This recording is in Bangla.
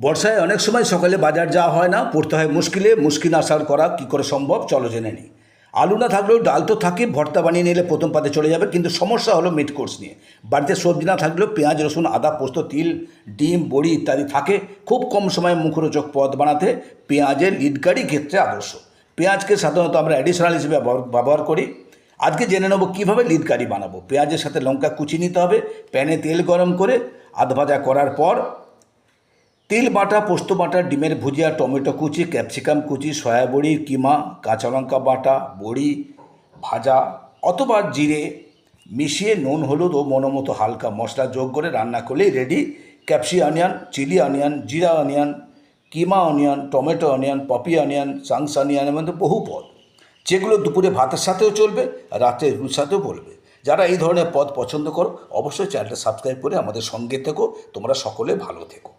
বর্ষায় অনেক সময় সকালে বাজার যাওয়া হয় না, পড়তে হয় মুশকিলে, মুশকিল আসার করা কী করে সম্ভব চলো জেনে নিই। আলু না থাকলেও ডাল তো থাকে, ভর্তা বানিয়ে নিলে প্রথম পাতে চলে যাবে, কিন্তু সমস্যা হলো মিট কোর্স নিয়ে। বাড়িতে সবজি না থাকলেও পেঁয়াজ, রসুন, আদা, পোস্ত, তিল, ডিম, বড়ি ইত্যাদি থাকে, খুব কম সময়ে মুখরোচক পদ বানাতে পেঁয়াজের লিডকারি ক্ষেত্রে আদর্শ। পেঁয়াজকে সাধারণত আমরা অ্যাডিশনাল হিসেবে ব্যবহার- করি। আজকে জেনে নেব কীভাবে লিড বানাবো। পেঁয়াজের সাথে লঙ্কা কুচি নিতে হবে, প্যানে তেল গরম করে, আধ ভাজা করার পর তিল বাটা, পোস্ত বাটা, ডিমের ভুজিয়া, টমেটো কুচি, ক্যাপসিকাম কুচি, সয়া বড়ি, কিমা, কাঁচা লঙ্কা বাটা, বড়ি, ভাজা, অথবা জিরে মিশিয়ে নুন, হলুদ ও মনোমতো হালকা মশলা যোগ করে রান্না করলেই রেডি ক্যাপসি অনিয়ন, চিলি অনিয়ন, জিরা onion, keema onion, tomato onion, poppy onion, সাংস অনিয়নের মধ্যে বহু পদ। যেগুলো দুপুরে ভাতের সাথেও চলবে রাতে রুটির সাথেও বলবে। যারা এই ধরনের পদ পছন্দ করো, অবশ্যই চ্যানেলটা সাবস্ক্রাইব করে আমাদের সঙ্গে থেকো। তোমরা সকলে ভালো থেকো।